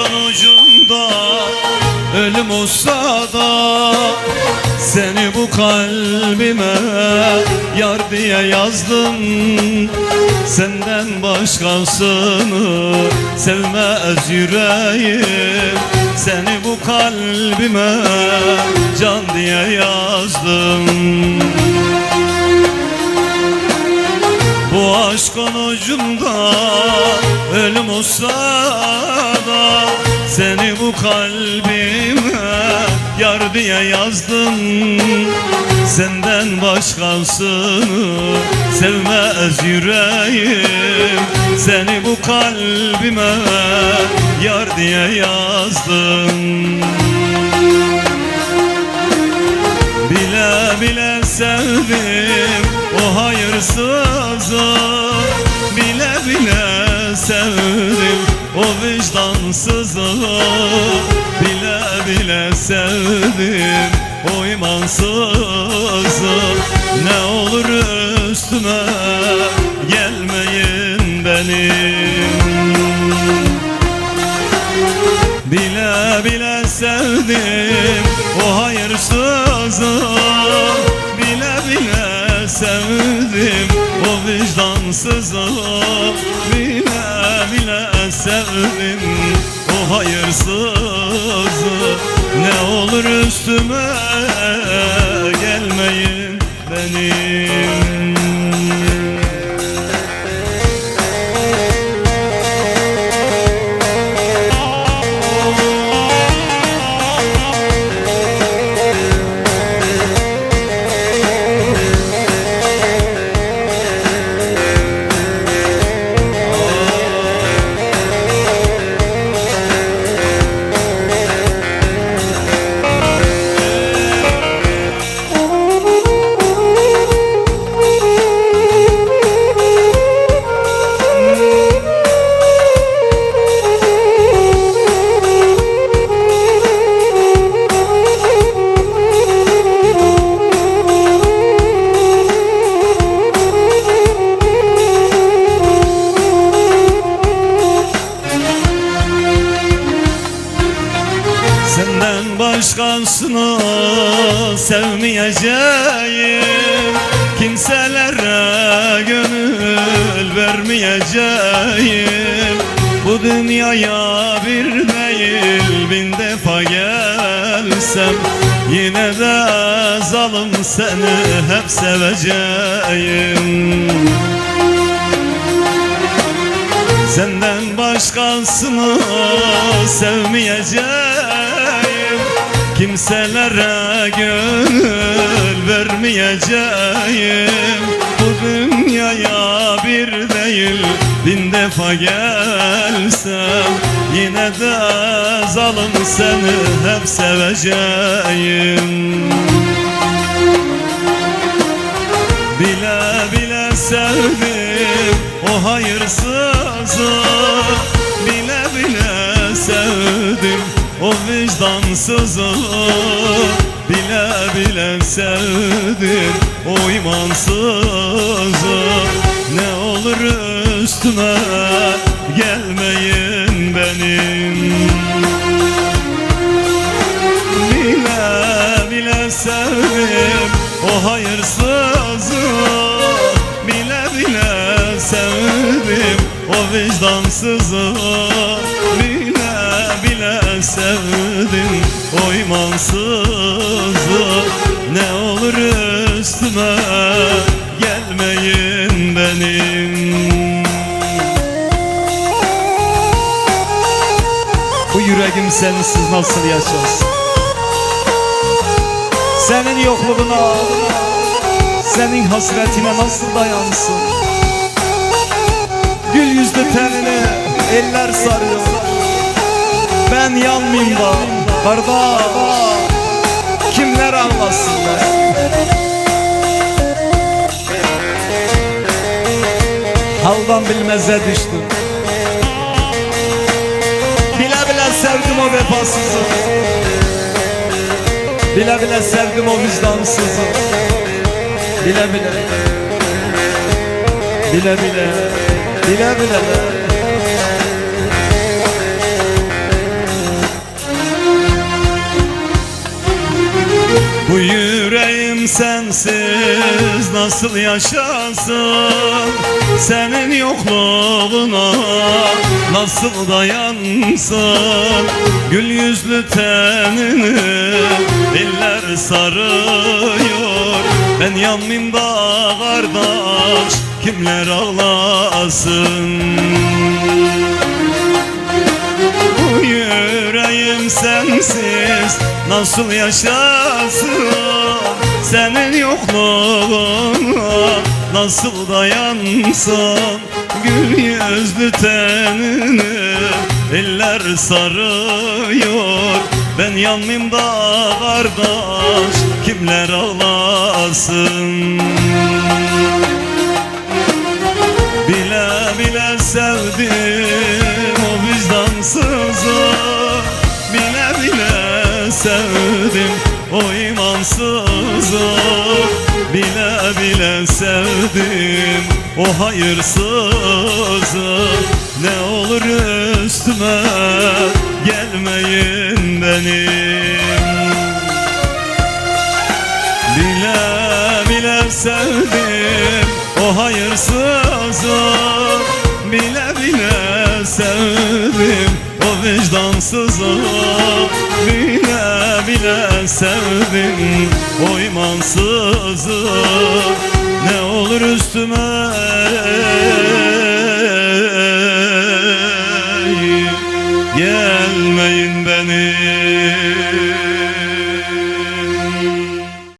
aşkın ucunda Ölüm olsa da Seni bu kalbime Yar diye yazdım. Senden başkasını Sevmez yüreğim. Seni bu kalbime Can diye yazdım. Bu aşkın ucunda ölüm olsa bu kalbime yar diye yazdım Senden başkasını sevmez yüreğim. Seni bu kalbime yar diye yazdım Bile bile sevdim o hayırsızı. Bile bile sevdim o vicdansızı Bile bile sevdim. O imansızı Ne olur üstüme gelmeyin benim. Bile bile sevdim. O hayırsızı Bile bile sevdim. O vicdansızı hayırsızı. Ne olur üstüme gelmeyin benim Senden başkasını sevmeyeceğim. Kimselere gönül vermeyeceğim. Bu dünyaya bir değil bin defa gelsem Yine de zalim seni hep seveceğim. Senden başkasını sevmeyeceğim Kimselere gönül vermeyeceğim. Bu dünyaya bir değil bin defa gelsem Yine de zalim seni hep seveceğim. Bile bile sevdim o hayırsızı o vicdansızı Bile bile sevdim. O imansızı Ne olur üstüme gelmeyin benim. Bile bile sevdim. O hayırsızı Bile bile sevdim. O vicdansızı sevdim o imansızı Ne olur üstüme gelmeyin benim. Bu yüreğim sensiz nasıl yaşasın Senin yokluğuna Senin hasretine nasıl dayansın? Gül yüzlü tenini eller sarıyor Ben yanmayayım da Kardeş. Kimler anlasın be? Haldan bilmeze düştüm. Bile bile sevdim o vefasızı. Bile bile sevdim o vicdansızı. Bile bile. Bile bile. Bile bile Bu yüreğim sensiz nasıl yaşasın? Senin yokluğuna nasıl dayansın? Gül yüzlü tenini eller sarıyor. Ben yanmayayım da kardeş kimler ağlasın yüreğim sensiz nasıl yaşasın? Senin yokluğuna nasıl dayansın? Gül yüzlü tenini eller sarıyor. Ben yanmayayım da kardeş kimler ağlasın vicdansızı Bile bile sevdim. O imansızı Bile bile sevdim. O hayırsızı Ne olur üstüme gelmeyin benim. Bile bile sevdim. O hayırsızı bile vicdansızı Bile bile sevdim o imansızı Ne olur üstüme